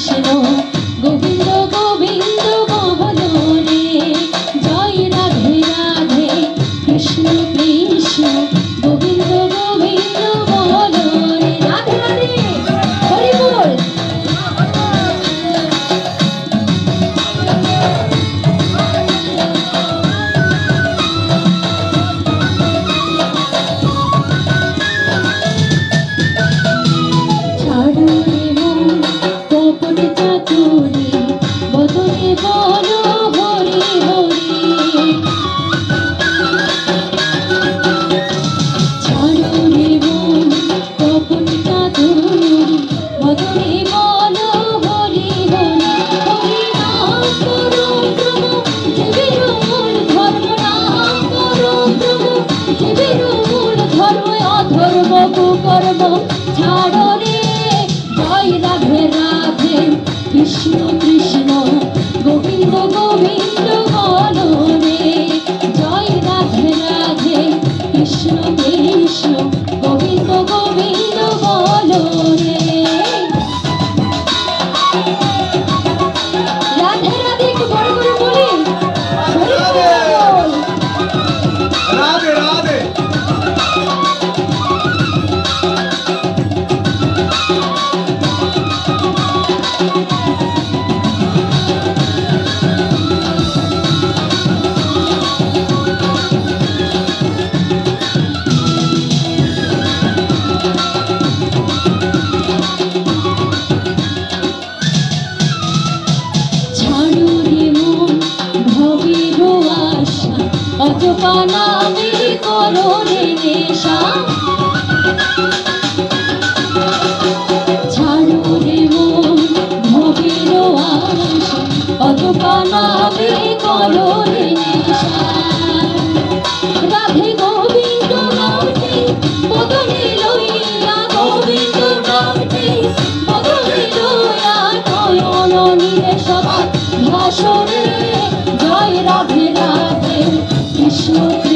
是我 কৃষ্ণ কৃষ্ণ অজপানামি করো রে নেশা। ছাড়ো রে করো রে নেশা। Krishna